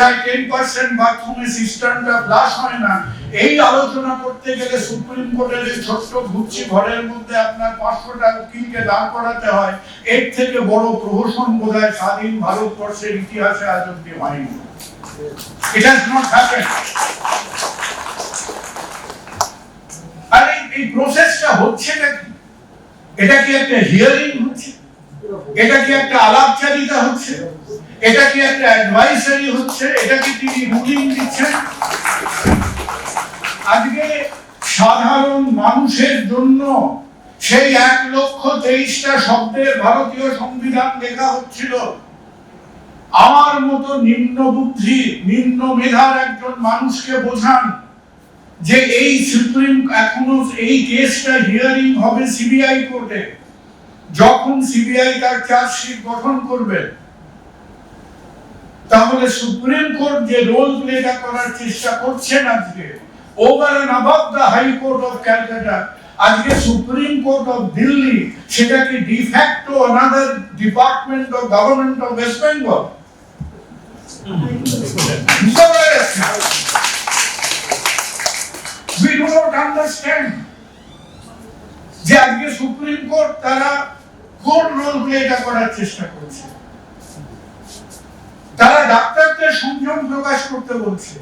কোথায় ten percent বাথরুমে সিস্টেমটা ফ্লাশ হয় না, এই আলোচনা করতে গেলে সুপ্রিম কোর্টের এই ছোট্ট ঘুরছি ঘরের মধ্যে আপনার পাঁচশোটা উকিলকে দাঁড় করাতে হয়, এর থেকে বড় প্রহসন বোধহয় স্বাধীন ভারতবর্ষের ইতিহাসে আজ অব্দি হয়নি। It. আর এই প্রসেসটা হচ্ছে নাকি? এটা কি একটা হিয়ারিং হচ্ছে? এটা কি একটা আলাপচারিতা হচ্ছে? এটা কি একটা অ্যাডভাইসারি হচ্ছে? এটা কি তিনি রুলিং দিচ্ছেন? আজকে সাধারণ মানুষের জন্য সেই এক লক্ষ তেইশটা শব্দের ভারতীয় সংবিধান লেখা হচ্ছিল। আমার মতো নিম্ন বুদ্ধি, নিম্ন মেধার একজন মানুষকে বোঝান যে এই সুপ্রিম, এখনও এই কেসটা হিয়ারিং হবে সিবিআই কোর্টে। যখন সিবিআই তার চার্জশিট গঠন করবে তাহলে সুপ্রিম কোর্ট যে রোল প্লেটা করার চেষ্টা করছেন আজকে, over and above the high court of Calcutta, আজকে সুপ্রিম কোর্ট অফ দিল্লি সেটাকে de facto another department of government of West Bengal we do not understand যে আজকে সুপ্রিম কোর্ট তারা কোন রোল প্লেটা করার চেষ্টা করছে। তারা ডাক্তারদের সংযম প্রকাশ করতে বলছে।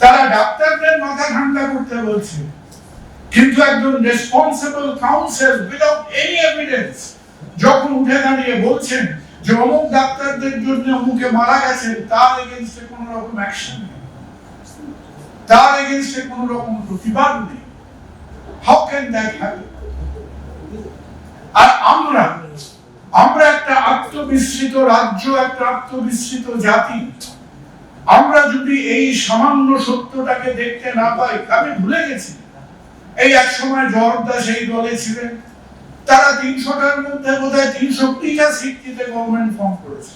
তারা ডাক্তারদের মাথা ঠান্ডা করতে বলছে। কিন্তু একজন responsible council without any evidence যখন উঠে দাঁড়িয়ে বলছেন যে অমুক ডাক্তারদের জন্য অমুকে মারা গেছেন তার এগেনস্টে কোনো রকম অ্যাকশন নেই। তার এগেনস্টে কোনো রকম প্রতিবাদ নেই। হাউ ক্যান দ্যাট হ্যাপেন আর আমরা আমরা একটা আত্মবিস্মৃত রাজ্য, একটা আত্মবিস্মৃত জাতি। আমরা যদি এই সামান্য সত্যটাকে দেখতে না পাই, আমি ভুলে গেছি। এই এক সময় জর্দা সেই দলে ছিলেন। তারা তিনশোটার মধ্যে বোধ হয় তিনশো টিকা সিটিতে গভর্নমেন্ট ফর্ম করেছে।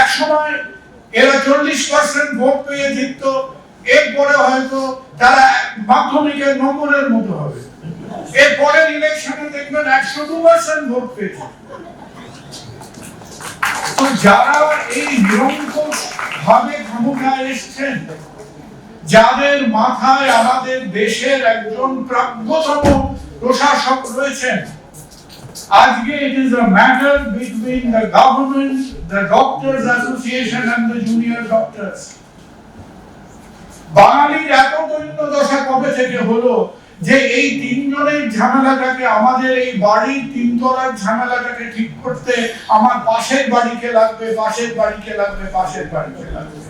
এক সময় এরা চল্লিশ পার্সেন্ট ভোট পেয়ে জিততো, এরপরে হয়তো তারা মাধ্যমিকের নম্বরের মতো হবে। ইলেকশনে দেখবেন একশো দু পার্সেন্ট ভোট পেয়েছে তো যারা এই নিরঙ্কুশ ভাবে ক্ষমতায় এসছেন, যাদের মাথায় আমাদের দেশের একজন প্রাজ্ঞতম প্রশাসক রয়েছেন, আজকে it is a matter between the government the doctors association and the junior doctors বাঙালির এত দৈন্য দশা কবে থেকে হলো? যে এই তিনজনের ঝামেলাটাকে, আমাদের এই বাড়ির তিনতলার ঝামেলাটাকে ঠিক করতে আমার পাশের বাড়িকে লাগবে, পাশের বাড়িকে লাগবে, পাশের বাড়িকে লাগবে।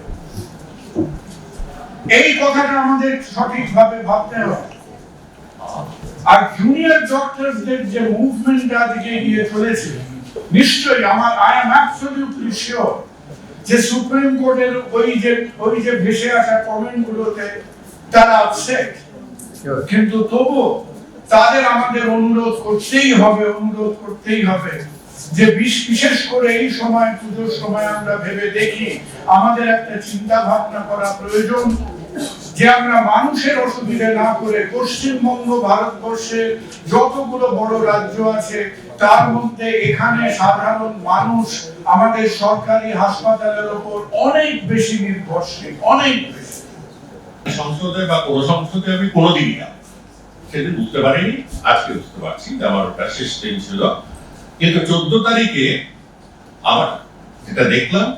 এই কথাটা আমাদের সঠিকভাবে ভাবতে হবে। আর জুনিয়র ডক্টরসদের যে মুভমেন্ট আজকে গিয়ে চলেছে, নিশ্চয়ই আমার আই এম অ্যাবসলিউটলি শিওর যে সুপ্রিম কোর্টের ওই যে ওই যে ভেসে আসা কমেন্ট গুলোতে তারা আপসেট কিন্তু তবু তাদের আমাদের অনুরোধ করতেই হবে, অনুরোধ করতেই হবে যে বিশেষ করে এই সময়, পুজোর সময় আমরা ভেবে দেখি, আমাদের একটা চিন্তা ভাবনা করা প্রয়োজন যে আমরা মানুষের অসুবিধা না করে পশ্চিমবঙ্গ, ভারতবর্ষে যতগুলো বড় রাজ্য আছে, তার মধ্যে এখানে সাধারণ মানুষ আমাদের সরকারি হাসপাতালের উপর অনেক বেশি নির্ভরশীল, অনেক বেশি। সংসদে বা কোন সংসদে আমি কোনোদিনই না সেদিন বুঝতে পারিনি, আজকে বুঝতে পারছি আমার ওটা শেষ ট্রেন ছিল। কিন্তু চোদ্দ তারিখে আমার যেটা দেখলাম,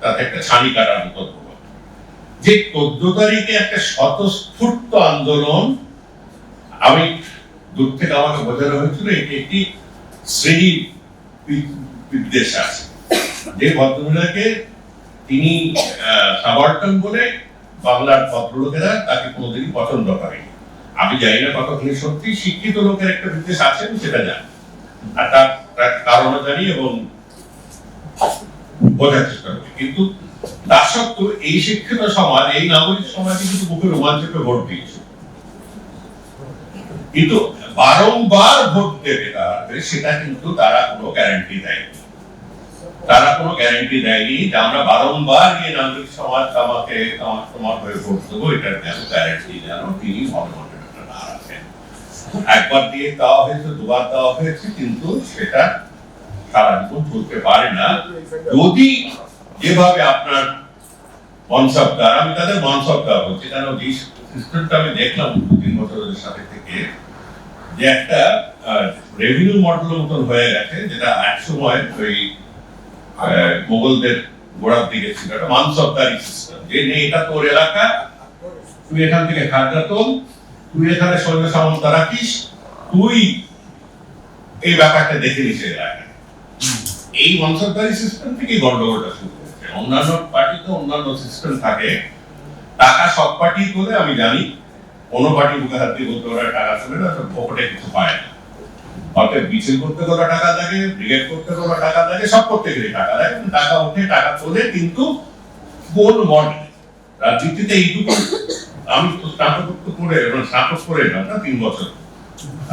তাতে একটা ছানি কাটার মতো। যে চোদ্দ তারিখে একটা স্বতঃস্ফূর্ত আন্দোলন, আমি দূর থেকে আমাকে বোঝানো হয়েছিল, এটি একটি শ্রেণি বিদ্বেষ আছে। যে ভদ্রমহিলাকে তিনি সাবার্টন বলে বাংলার ভদ্রলোকেরা তাকে কোনোদিনই পছন্দ করেনি। আমি জানি না কতখানি সত্যি শিক্ষিত লোকের একটা বিদ্বেষ আছে, আমি সেটা জানি। আর তার কারণও জানি এবং বোঝার চেষ্টা করি। কিন্তু তা সত্ত্বেও এই শিক্ষিত সমাজ, এই নাগরিক সমাজে কিন্তু মুখে রোমাঞ্চ চেপে ভোট দিয়েছে। কিন্তু বারংবার ভোট দেবে তারা, সেটা কিন্তু তারা কোনো গ্যারান্টি দেয়নি। তারা কোনো গ্যারান্টি দেয়নি যে আমরা বারংবার গিয়ে নাগরিক সমাজ আমাকে আমার তোমার হয়ে ভোট দেবো, এটার যেন গ্যারান্টি যেন তিনি মনোনয়নটা না রাখেন। একবার দিয়ে দেওয়া হয়েছে, দুবার দেওয়া হয়েছে, কিন্তু সেটা সারা জীবন চলতে পারে না। যদি যেভাবে আপনার মনসবদার আমি তাদের মনসবদার বলছি কারণ যে সিস্টেমটা আমি দেখলাম দু তিন বছরের সাথে থেকে, যে একটা রেভিনিউ মডেলের মতন হয়ে গেছে, যেটা এক সময় ওই মোগলদের গোড়ার দিকে ছিল একটা মানসবদারি সিস্টেম যে নেই এটা তোর এলাকা, তুই এখান থেকে খাজনা তোল, তুই এখানে সৈন্য সামন্ত রাখিস, তুই এই ব্যাপারটা দেখে নিস এলাকায়। এই মানসবদারি সিস্টেম থেকে গন্ডগোলটা শুরু হয়েছে। অন্যান্য পার্টিতে অন্যান্য সিস্টেম থাকে। টাকা সব পার্টি করে আমি জানি। কোনো পার্টি বুকে হাত দিয়ে বলতে ওরা টাকা তোলে না পকেটে কিছু পায় না। অর্থাৎ মিছিল করতে গেলে টাকা লাগে ব্রিগেড করতে গেলে টাকা লাগে সব করতে গেলে টাকা লাগে টাকা ওঠে টাকা তোলে কিন্তু কোন মডেল রাজনীতিতে এইটুকু আমি তো স্নাতক করে মানে স্নাতক করে না, তিন বছর।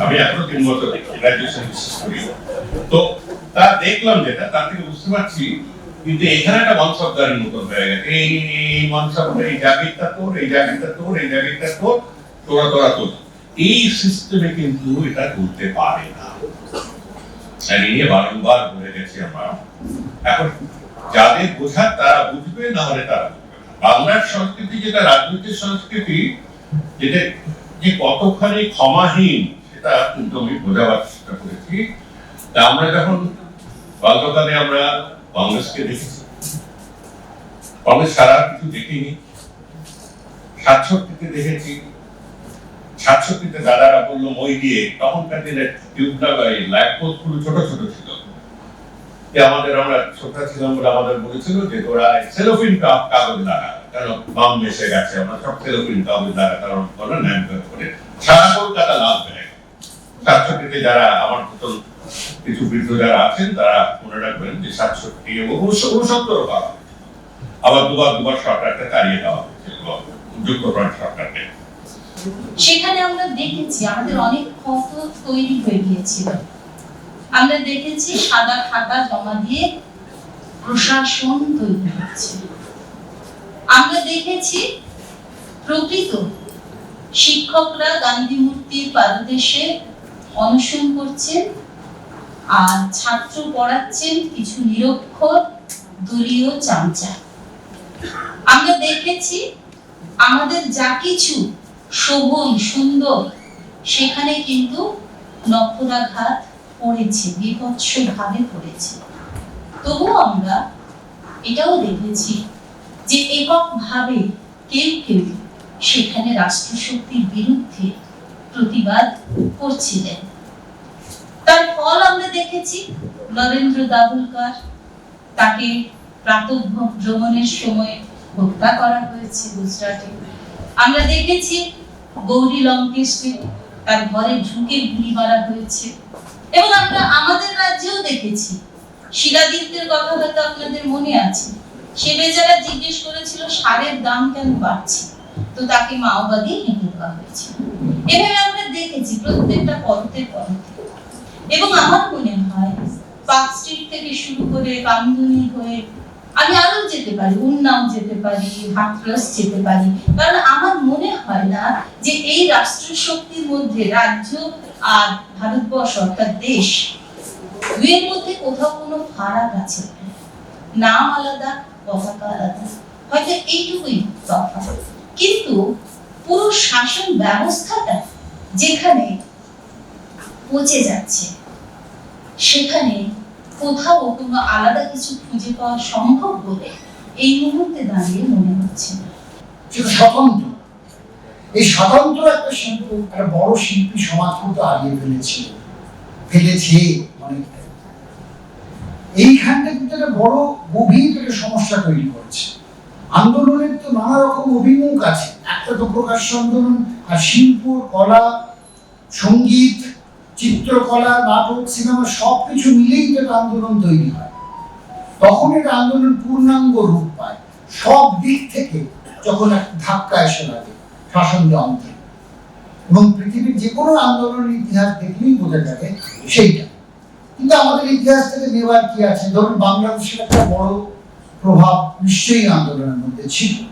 আমি এখনও তিন বছর গ্রাজুয়েশন করি। তো তা দেখলাম যেটা, তার থেকে বুঝতে পারছি, কিন্তু এখানে একটা মনসবদারির মতন হয়ে গেছে। এই এই মনসব এই জাগিরটা তোর, এই জাগিরটা তোর, এই জাগিরটা তোর, তোরা তোরা তোর। এই সিস্টেমে কিন্তু এটা করতে পারে না। এই নিয়ে বারংবার বলে গেছি আমরা। এখন যাদের বোঝার তারা বুঝবে, না হলে তারা। বাংলার সংস্কৃতি যেটা রাজনীতির সংস্কৃতি, যেটা যে কতখানি ক্ষমাহীন, সেটা কিন্তু আমি বোঝাবার চেষ্টা করেছি। তা আমরা যখন বাল্যকালে আমরা কংগ্রেসকে দেখেছি, কংগ্রেস সারা কিছু দেখিনি। সাতষট্টিতে দেখেছি। সাতষট্টিতে দাদারা বলল, মই দিয়ে তখনকার দিনে বা পোস্টগুলো ছোট ছোট ছিল। আমাদের, আমরা ছিলাম বলে আমাদের বলেছিল যে তোরা সেলোফিন কাগজ কেন? বাম এসে গেছে, আমরা সব সেলোফিন, কাগজ কারণ ন্যাম করে সারা কলকাতা লাভ বেড়ে সাতষট্টিতে যারা আমার মতন কিছু বৃদ্ধ যারা আছেন, তারা মনে রাখবেন যে সাতষট্টি এবং উনসত্তর পাওয়া আবার দুবার দুবার সরকারকে তাড়িয়ে দেওয়া হয়েছিল যুক্তফ্রন্ট সরকারকে। সেখানে আমরা দেখেছি আমাদের অনেক ক্ষত তৈরি হয়ে গিয়েছিল। আমরা দেখেছি সাদা খাতা জমা দিয়ে প্রশাসন তৈরি হচ্ছে। আমরা দেখেছি প্রকৃত শিক্ষকরা গান্ধী মূর্তির পাদদেশে অনশন করছেন আর ছাত্র পড়াচ্ছেন কিছু নিরক্ষর দলীয় চামচা। আমরা দেখেছি আমাদের যা কিছু শোভন, সুন্দর। সেখানে কিন্তু নক্ষরাঘাত পড়েছে বিভৎস ভাবে পড়েছে। তবুও আমরা এটাও দেখেছি যে এককভাবে কেউ কেউ সেখানে রাষ্ট্রশক্তির বিরুদ্ধে প্রতিবাদ করছিলেন। তার ফল আমরা দেখেছি, নরেন্দ্র দাভোলকর তাকে প্রাতঃ ভ্রমণের সময় হত্যা করা হয়েছে গুজরাটে। আমরা দেখেছি গৌরী লঙ্কেশকে তার ঘরে ঢুকে গুলি মারা হয়েছে। এবং আমরা আমাদের রাজ্যেও দেখেছি। শিলাদিত্যের কথা হয়তো আপনাদের মনে আছে। সে বেচারা জিজ্ঞেস করেছিল, সারের দাম কেন বাড়ছে? তো তাকে মাওবাদী হেঁটে দেওয়া হয়েছে এভাবে আমরা দেখেছি প্রত্যেকটা পথে পথে এবং আমার মনে হয়, পার্ক স্ট্রিট থেকে শুরু করে কামদুনি হয়ে আমি আরও যেতে পারি, উন্নাও যেতে পারি হাটরস যেতে পারি। কারণ আমার মনে হয় না যে এই রাষ্ট্র শক্তির মধ্যে রাজ্য আর ভারতবর্ষ অর্থাৎ দেশ দুয়ের মধ্যে কোথাও কোনো ফারাক আছে? নাম আলাদা, পতাকা আলাদা। হয়তো এইটুকুই তফাৎ। কিন্তু পুরো শাসন ব্যবস্থাটা যেখানে পচে যাচ্ছে, সেখানে কোথাও কোনো আলাদা কিছু খুঁজে পাওয়া সম্ভব বলে এই মুহূর্তে দাঁড়িয়ে মনে হচ্ছে। স্বতন্ত্র, এই স্বতন্ত্র একটা শিল্প, একটা বড় শিল্পী সমাজ কিন্তু হারিয়ে ফেলেছে। ফেলেছে অনেকটা এইখানটা কিন্তু একটা বড় গভীর একটা সমস্যা তৈরি করেছে। আন্দোলনের তো নানা রকম অভিমুখ আছে। একটা তো প্রকাশ্য আন্দোলন, আর শিল্প, কলা, সংগীত চিত্রকলা, নাটক, সিনেমা সব কিছু মিলেই তো একটা আন্দোলন তৈরি হয়। তখন এটা আন্দোলন পূর্ণাঙ্গ রূপ পায়। সব দিক থেকে যখন এক ধাক্কা এসে লাগে শাসন যন্ত্রে। এবং পৃথিবীর যে কোনো আন্দোলনের ইতিহাস দেখলেই বোঝা যাবে সেইটা। কিন্তু আমাদের ইতিহাস থেকে নেওয়ার কি আছে? ধরুন বাংলাদেশের একটা বড় প্রভাব নিশ্চয়ই আন্দোলনের মধ্যে ছিল।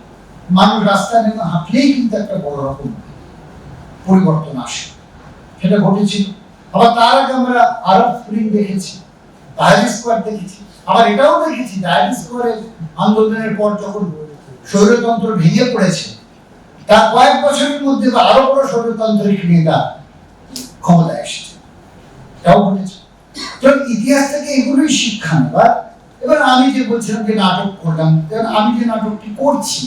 মানুষ রাস্তায় নেমে হাঁটলেই কিন্তু একটা বড় রকম পরিবর্তন আসে। সেটা ঘটেছিল। আবার তার আগে আমরা আরব স্প্রিং দেখেছি ডায়ারি স্কোয়ার দেখেছি, আবার এটাও দেখেছি স্কোয়ারের আন্দোলনের পর যখন স্বৈরতন্ত্র ভেঙে পড়েছে, তার কয়েক বছরের মধ্যে আরও স্বৈরতান্ত্রিক নেতা ক্ষমতায় এসেছে। এটাও ঘটেছে। তো ইতিহাস থেকে এগুলোই শিক্ষা নেবার। এবার আমি যে বলছিলাম যে নাটক করলাম এবার আমি যে নাটকটি করছি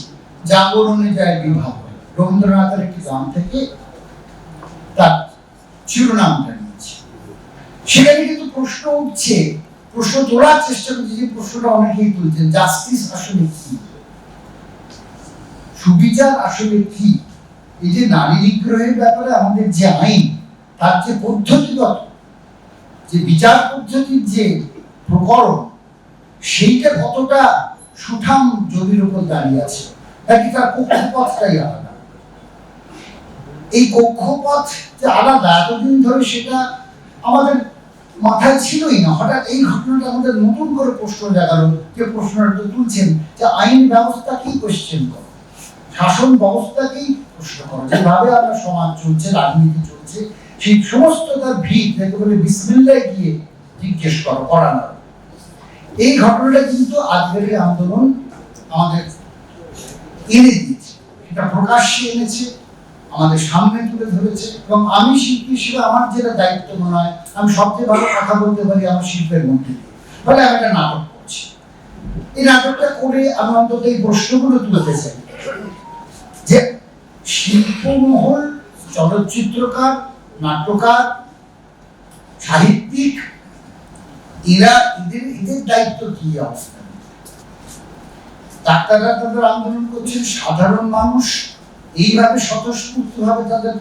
জাগরণে যায় বিভাগ রবীন্দ্রনাথের একটি গান থেকে তার শিরোনামটা সেখানে কিন্তু প্রশ্ন উঠছে, প্রশ্ন তোলার চেষ্টা করছে যে প্রশ্নটা অনেকেই তুলছেন জাস্টিস আসলে কি? সুবিচার আসলে কি? এই যে নারী নিগ্রহের ব্যাপারে আমাদের যে আইন, তার যে পদ্ধতিগত, যে বিচার পদ্ধতির যে প্রকরণ, সেইটা কতটা সুঠাম জমির উপর দাঁড়িয়ে আছে? নাকি তার কক্ষপথটাই আলাদা? এই কক্ষপথ যে আলাদা, এতদিন ধরে সেটা আমাদের মাথায় ছিলই না। হঠাৎ এই ঘটনাটা আমাদের নতুন করে প্রশ্ন জাগালো যে প্রশ্নটা তুলছেন যে আইন ব্যবস্থাকেই কোশ্চেন করো? শাসন ব্যবস্থাকেই প্রশ্ন করো। যেভাবে আমরা সমাজ চলছে, রাজনীতি চলছে, সেই সমস্ত তার ভিত একেবারে বিসমিল্লায় গিয়ে জিজ্ঞেস করো করানো এই ঘটনাটা কিন্তু আজকের আন্দোলন আমাদের এনে দিয়েছে। এটা প্রকাশ্যে এনেছে আমাদের সামনে তুলে ধরেছে। এবং আমি শিল্পী হিসেবে আমার যেটা দায়িত্ব মনে হয়, আমি সবচেয়ে ভালো কথা বলতে পারি আমার শিল্পের মধ্যে ফলে আমি একটা নাটক করছি। এই নাটকটা করে আমি অন্তত এই প্রশ্নগুলো তুলতে চাই। যে শিল্পমহল, চলচ্চিত্রকার, নাট্যকার, সাহিত্যিক, এরা এদের এদের দায়িত্ব কি অবস্থা ডাক্তাররা তাদের আন্দোলন করছেন, সাধারণ মানুষ এইভাবে স্বতঃস্ফূর্ত ভাবে তাদের,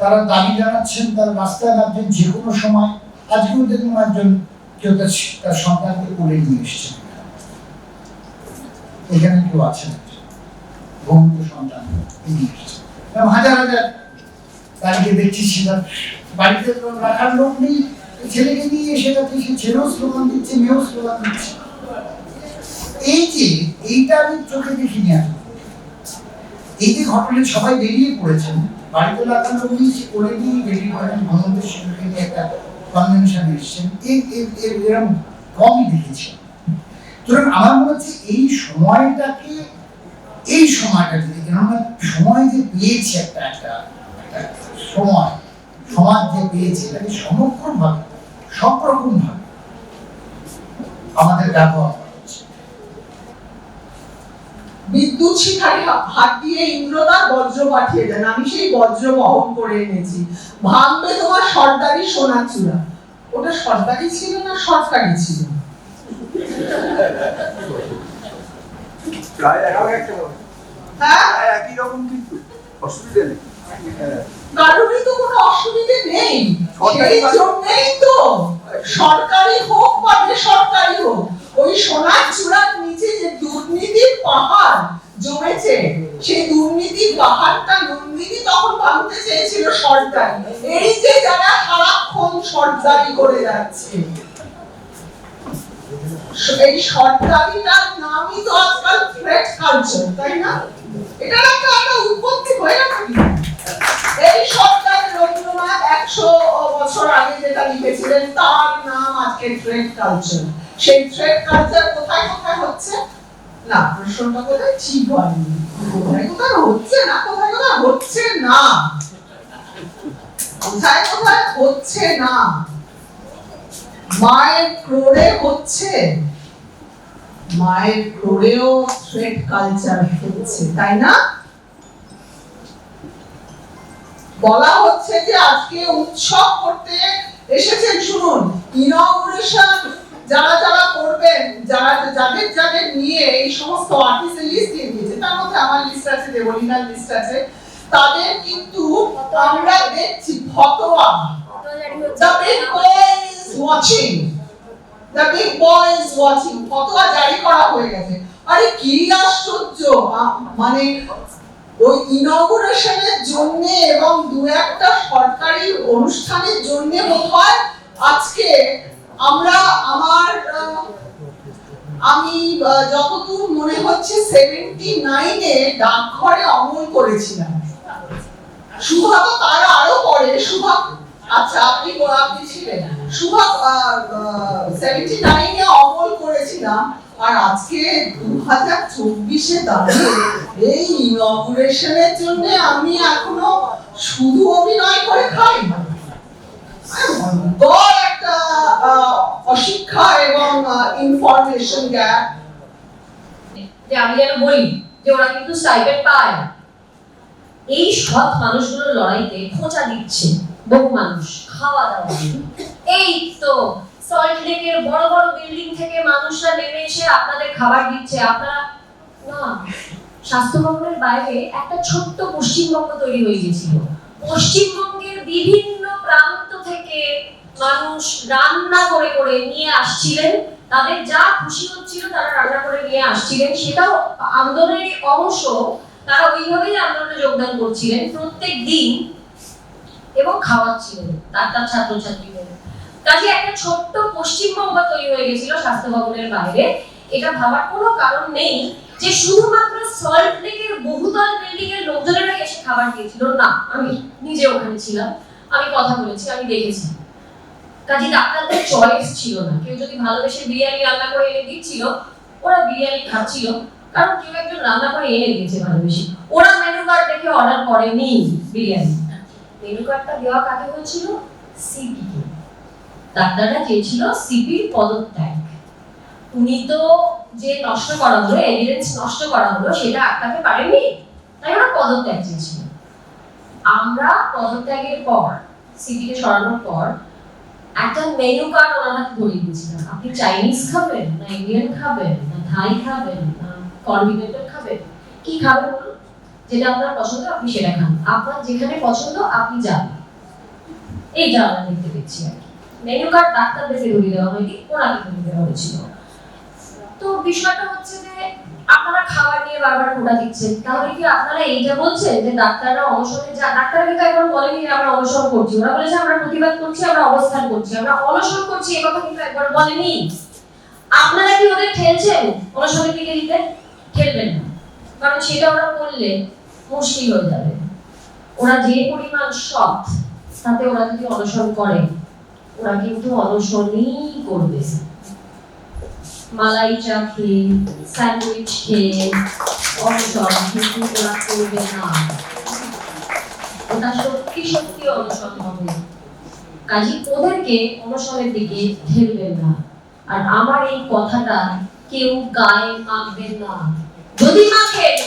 তারা দাবি জানাচ্ছেন, তার নামছেন যে কোনো সময় আজকেও দেখুন একজন কেউ তার সন্তানকে কোলে নিয়ে এসছেন এখানে কেউ আছেন ভৌমিক সন্তান হাজার হাজার তাদেরকে দেখছি, সেটা বাড়িতে রাখার লোক নেই। ছেলেকে নিয়ে যাচ্ছে সে ছেলেও স্লোগান দিচ্ছে, মেয়েও স্লোগান দিচ্ছে। এই যে, এইটা আমি চোখে দেখিনি এখন এই যে সবাই বেরিয়ে পড়েছেন, বাড়িতে লাগানো নিয়ে সে করে নিয়ে বেরিয়ে পড়েন ভ্রমণদের সঙ্গে নিয়ে একটা কনভেনশন এসছেন এরকম কমই দেখেছি সুতরাং আমার মনে হচ্ছে এই সময়টাকে, এই সময়টা যদি কেননা সময় যে পেয়েছে একটা একটা সময়, সমাজ যে পেয়েছে, এটাকে সমগ্র ভাবে সব রকম ভাবে আমাদের ব্যবহার। বিদ্যুৎ শিখারে হাত দিয়ে ইন্দ্রদার বজ্র পাঠিয়ে দেন। আমি সেই বজ্র বহন করে এনেছি। ভাঙবে তোমার সর্দারি সোনার চূড়া। ওটা সর্দারি ছিল না সরকারি ছিল? হ্যাঁ? একই রকম কিন্তু। অসুবিধা নেই। কারোরই তো কোনো অসুবিধে নেই। সেই জন্যই তো। সরকারি হোক বা বেসরকারি হোক, ওই সোনার চূড়ার নিচে যে দুর্নীতির পাহাড় জমেছে, সেই দুর্নীতির পাহাড়টা নন্দিনী তখন ভাঙতে চেয়েছিল সরকারি। এই যে যারা সারাক্ষণ সরকারি করে যাচ্ছে, এই সরকারিটার নামই তো আজকাল থ্রেট কালচার তাই না? এটা একটা একটা উৎপত্তি হয়ে গেছে এই সরকার রবীন্দ্রনাথ একশো বছর আগে যেটা লিখেছিলেন, তার নাম আজকে ট্রেড কালচার সেই ট্রেড কালচার কোথায় কোথায় হচ্ছে? না, প্রশ্নটা কোথায়? ঠিক হয়নি কোথায় কোথায় হচ্ছে না, কোথায় কোথায় হচ্ছে না? কোথায় কোথায় হচ্ছে না? মায়ের ক্রোড়ে হচ্ছে। মায়ের ক্রোড়েও থ্রেড কালচার হচ্ছে, তাই না? বলা হচ্ছে যে আজকে উৎসব করতে এসেছেন শুনুন ইনগ্রেশন যারা যারা করবেন, যারা যাদের যাদের নিয়ে এই সমস্ত আর্টিস্টের লিস্ট দিয়ে দিয়েছে, তার মধ্যে আমার লিস্ট আছে, দেবলিনার লিস্ট আছে, তাদের কিন্তু আমরা দেখছি ফতোয়া boy is watching. The big boy is watching. ফতোয়া জারি করা হয়ে গেছে আরে কি আশ্চর্য মানে ওই ইনগুরেশনের জন্য এবং দু একটা সরকারি অনুষ্ঠানের জন্য বোধহয় আজকে আমরা আমার আমি যতদূর মনে হচ্ছে সেভেন্টি নাইনে ডাকঘরে অমল করেছিলাম। সুভা তো তার আরও পরে সুভা আচ্ছা আপনি আপনি ছিলেন। সুভা সেভেন্টি নাইনে অমল করেছিলাম। আর আজকে দু হাজার চব্বিশে দাঁড়িয়ে এই ইনগুরেশনের জন্য আমি এখনও শুধু অভিনয় করে খাই। ভয়ঙ্কর একটা অশিক্ষা এবং ইনফরমেশন গ্যাপ যে আমি যেন বলি যে ওরা কিন্তু স্টাইপেন্ড পায়। এই সৎ মানুষগুলোর লড়াইতে খোঁচা দিচ্ছে বহু মানুষ, খাওয়া দাওয়া। এই তো সল্ট লেকের বড় বড় বিল্ডিং থেকে মানুষরা নেমে এসে আপনাদের খাবার দিচ্ছে। আপনারা, না স্বাস্থ্য ভবনের বাইরে একটা ছোট্ট পশ্চিমবঙ্গ তৈরি হয়ে গেছিল পশ্চিমবঙ্গের বিভিন্ন প্রান্ত থেকে মানুষ রান্না করে করে নিয়ে আসছিলেন। তাদের যা খুশি হচ্ছিল তারা রান্না করে নিয়ে আসছিলেন। সেটাও আন্দোলনের অংশ। তারা ওইভাবেই আন্দোলনে যোগদান করছিলেন প্রত্যেক দিন এবং খাওয়াচ্ছিলেন ডাক্তার ছাত্রছাত্রীদের। কাজে একটা ছোট্ট পশ্চিমবঙ্গ তৈরি হয়ে গেছিল স্বাস্থ্য ভবনের বাইরে। এটা ভাবার কোনো কারণ নেই যে শুধুমাত্র সল্ট লেকের বহুতল বিল্ডিং এর লোকজনেরা এসে খাবার দিয়েছিল না, আমি নিজে ওখানে ছিলাম। আমি কথা বলেছি, আমি দেখেছি। কাজে ডাক্তারদের চয়েস ছিল না। কেউ যদি ভালোবেসে বিরিয়ানি রান্না করে এনে দিচ্ছিল, ওরা বিরিয়ানি খাচ্ছিল। কারণ কেউ একজন রান্না করে এনে দিয়েছে ভালোবেসে। ওরা মেনু কার্ড দেখে অর্ডার করেনি বিরিয়ানি। মেনু কার্ডটা দেওয়া কাকে হয়েছিল? সিপি ডাক্তাররা চেয়েছিল সিপির পদত্যাগ। উনি তো যে নষ্ট করা হলো এভিডেন্স নষ্ট করা হলো, সেটা আটকাতে পারেনি, তাই ওরা পদত্যাগ চেয়েছিল। আমরা পদত্যাগের পর সিপিকে সরানোর পর, একটা মেনু কার্ড ওনার হাতে ধরিয়ে দিয়েছিলাম। আপনি চাইনিজ খাবেন না ইন্ডিয়ান খাবেন না থাই খাবেন না কন্টিনেন্টাল খাবেন? কি খাবেন বলুন? যেটা আপনার পছন্দ, আপনি সেটা খান। আপনার যেখানে পছন্দ, আপনি যান। এই জানা দেখতে পেয়েছি কি। মেনু কার্ড ডাক্তারদেরকে ধরিয়ে দেওয়া হয়নি ওনাকে ধরিয়ে দেওয়া হয়েছিল। তো বিষয়টা হচ্ছে যে, আপনারা খাবার নিয়ে বারবার খোটা দিচ্ছেন, তাহলে কি আপনারা এইটা বলছেন যে ডাক্তাররা অনশনে যা, ডাক্তাররা কিন্তু একবার বলেনি যে আমরা অনশন করছি, ওরা বলেছে আমরা প্রতিবাদ করছি, আমরা অবস্থান করছি, আমরা অনশন করছি, এই কথা কিন্তু একবার বলেনি। আপনারা কি ওদের ঠেলছেন অনশনের দিকে দিতে? ঠেলবেন না। কারণ সেটা ওরা করলে মুশকিল হয়ে যাবে। ওরা যে পরিমাণ সৎ, তাতে ওরা যদি অনশন করে ওরা কিন্তু অনশনই করবে। মালাই চা খেয়ে, স্যান্ডউইচ খেয়ে, অনশন কিন্তু ওরা করবে না। ওটা সত্যি সত্যি অনশন হবে। কাজী ওদেরকে অনশনের দিকে ঠেলবেন না। আর আমার এই কথাটা কেউ গায়ে মাখবেন না। যদি মাখেন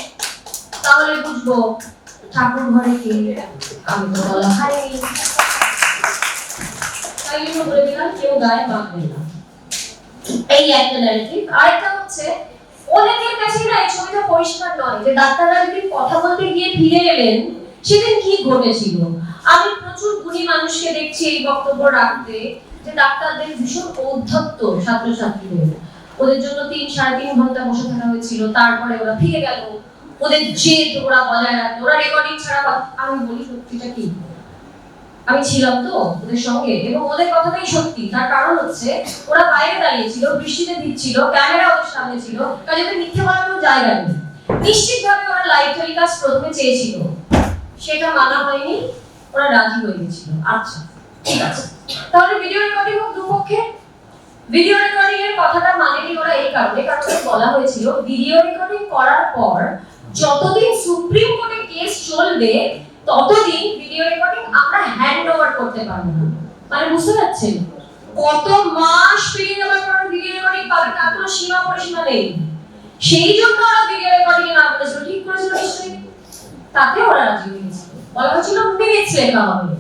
তাহলে বুঝব ঠাকুর ঘরে কে আমি তো বলা হয়নি জন্য বলে দিলাম কেউ গায়ে মাখবেন না। এই একটা ন্যারেটিভ আরেকটা হচ্ছে, অনেকের কাছে না এই ছবিটা পরিষ্কার নয় যে ডাক্তাররা যেদিন কথা বলতে গিয়ে ফিরে এলেন, সেদিন কি ঘটেছিল? আমি প্রচুর গুণী মানুষকে দেখছি এই বক্তব্য রাখতে যে ডাক্তারদের ভীষণ ঔদ্ধত্য ছাত্রছাত্রীদের। ওদের জন্য তিন সাড়ে তিন ঘণ্টা বসে থাকা হয়েছিল, তারপরে ওরা ফিরে গেল। ওদের জেদ ওরা বজায় রাখল। ওরা রেকর্ডিং ছাড়া আমি বলি সত্যিটা কি? আমি ছিলাম তো ওদের সঙ্গে। এবং ওদের কথাটাই সত্যি। তার কারণ হচ্ছে, ওরা বাইরে দাঁড়িয়ে ছিল বৃষ্টিতে ভিজছিল, ক্যামেরা ওদের সামনে ছিল। কাজে ওদের মিথ্যে বলার কোনো জায়গা নেই। নিশ্চিতভাবে ওরা লাইভ টেলিকাস্ট প্রথমে চেয়েছিল। সেটা মানা হয়নি, ওরা রাজি হয়ে গেছিল। আচ্ছা ঠিক আছে। তাহলে ভিডিও রেকর্ডিং হোক দুপক্ষে। ভিডিও রেকর্ডিং এর কথাটা মানেনি ওরা এই কারণে, কারণ বলা হয়েছিল ভিডিও রেকর্ডিং করার পর যতদিন সুপ্রিম কোর্টে কেস চলবে ততদিন ভিডিও রেকর্ডিং আমরা হ্যান্ড ওভার করতে পারব না। মানে বুঝতে পারছেন? কত মাস পেরিয়ে যাওয়ার পর ভিডিও রেকর্ডিং পাবে তার কোনো সীমা পরিসীমা নেই। সেই জন্য ওরা ভিডিও রেকর্ডিং না বলেছিল ঠিক করেছিল নিশ্চয়ই। তাতে ওরা রাজি হয়ে গেছিল। বলা হয়েছিল মিনিটস লেখা হবে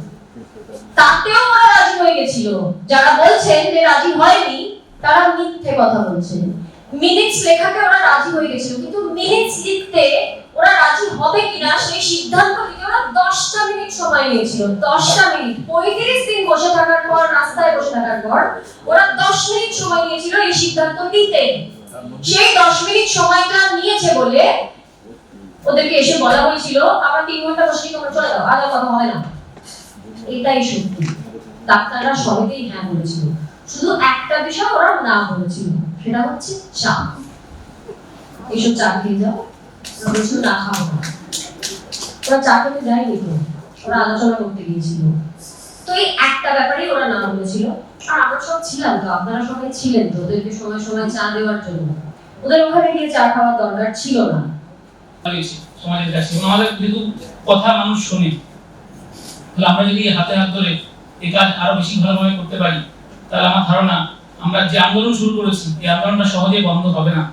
তাতেও ওরা রাজি হয়ে গেছিল। যারা বলছেন যে রাজি হয়নি, তারা মিথ্যে কথা বলছেন। মিনিটস লেখাতে ওরা রাজি হয়ে গেছিল। কিন্তু মিনিটস লিখতে ওরা রাজি হবে কিনা সেই সিদ্ধান্ত নিতে ওরা দশটা মিনিট সময় নিয়েছিল। দশটা মিনিট পঁয়ত্রিশ দিন বসে থাকার পর, রাস্তায় বসে থাকার পর ওরা দশ মিনিট সময় নিয়েছিল এই সিদ্ধান্ত নিতে। সেই দশ মিনিট সময়টা নিয়েছে বলে ওদেরকে এসে বলা হয়েছিল আমরা তিন ঘণ্টা বসে তোমরা চলে যাও আর কথা হবে না। এটাই সত্যি। ডাক্তাররা সবেতেই হ্যাঁ বলেছিল। শুধু একটা বিষয় ওরা না বলেছিল। সেটা হচ্ছে চা। এইসব চা খেয়ে যাও ওরা না খাও না। ওরা চা খেতে যায়নি তো, ওরা আলোচনা করতে গিয়েছিল। তো এই একটা ব্যাপারেই ওরা না বলেছিল। আর আমরা সব ছিলাম তো, আপনারা সবাই ছিলেন তো, ওদেরকে সময় সময় চা দেওয়ার জন্য। ওদের ওখানে গিয়ে চা খাওয়ার দরকার ছিল না। সমাজের কাছে, আমাদের কথা মানুষ শোনে। তাহলে আমরা যদি হাতে হাত ধরে এই কাজ আরও বেশি ভালোভাবে করতে পারি, তাহলে আমার ধারণা আমরা যে আন্দোলন শুরু করেছি, এই আন্দোলনটা সহজে বন্ধ হবে না।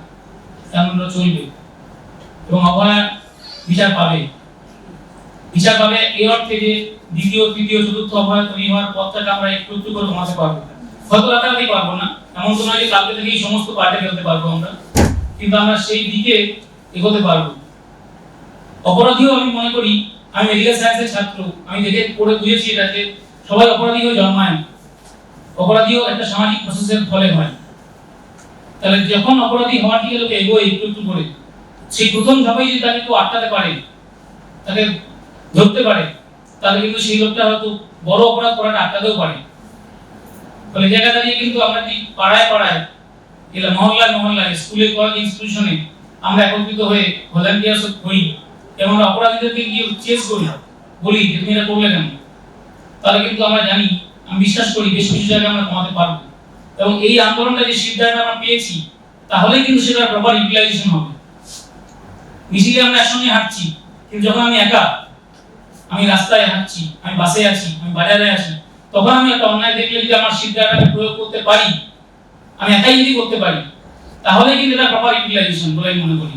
এই আন্দোলনটা চলবে। এবং অভয়া বিচার পাবে। বিচার পাবে এই অর্থে যে দ্বিতীয়, তৃতীয়, চতুর্থ অভয়া তৈরি হওয়ার পথটাকে আমরা একটু একটু করে কমাতে পারব হয়তো রাতারাতি পারব না। এমন তো নয় যে কালকে থেকেই সমস্ত পার্টে ফেলতে পারব আমরা। কিন্তু আমরা সেই দিকে এগোতে পারব। অপরাধীও আমি মনে করি, আমি মেডিকেল সায়েন্সের ছাত্র। আমি দেখে পড়ে বুঝেছি এটা যে সবাই অপরাধী হয়ে জন্মায়। অপরাধীও একটা সামাজিক প্রসেসের ফলে হয়। তাহলে যখন অপরাধী হওয়ার দিকে লোকে এগোয় একটু একটু করে, সেই প্রথম ধাপেই যদি তাকে কেউ আটকাতে পারে, তাকে ধরতে পারে, তাহলে কিন্তু সেই লোকটা হয়তো বড় অপরাধ করাটা আটকাতেও পারে। ফলে জায়গা দাঁড়িয়ে কিন্তু আমরা যদি পাড়ায় পাড়ায় এলা মহল্লায় মহল্লায়, স্কুলে, কলেজ ইনস্টিটিউশনে আমরা একত্রিত হয়ে ভলান্টিয়ার্স করি এবং অপরাধীদেরকে গিয়ে চেস করি, বলি যে তুমি এটা করলে কেন? তাহলে কিন্তু আমরা জানি আমি বিশ্বাস করি বেশ কিছু জায়গায় আমরা কমাতে পারব। এবং এই আন্দোলনটা যে সিদ্ধান্ত আমরা পেয়েছি তাহলে কিন্তু সেটা প্রপার ইউটিলাইজেশন হবে। মিছিলে আমরা একসঙ্গে হাঁটছি, কিন্তু যখন আমি একা, আমি রাস্তায় হাঁটছি, আমি বাসে আছি, আমি বাজারে আছি, তখন আমি একটা অন্যায় দেখলে যদি আমার সিদ্ধান্তটাকে প্রয়োগ করতে পারি, আমি একাই যদি করতে পারি তাহলে কিন্তু এটা প্রপার ইউটিলাইজেশন বলে আমি মনে করি।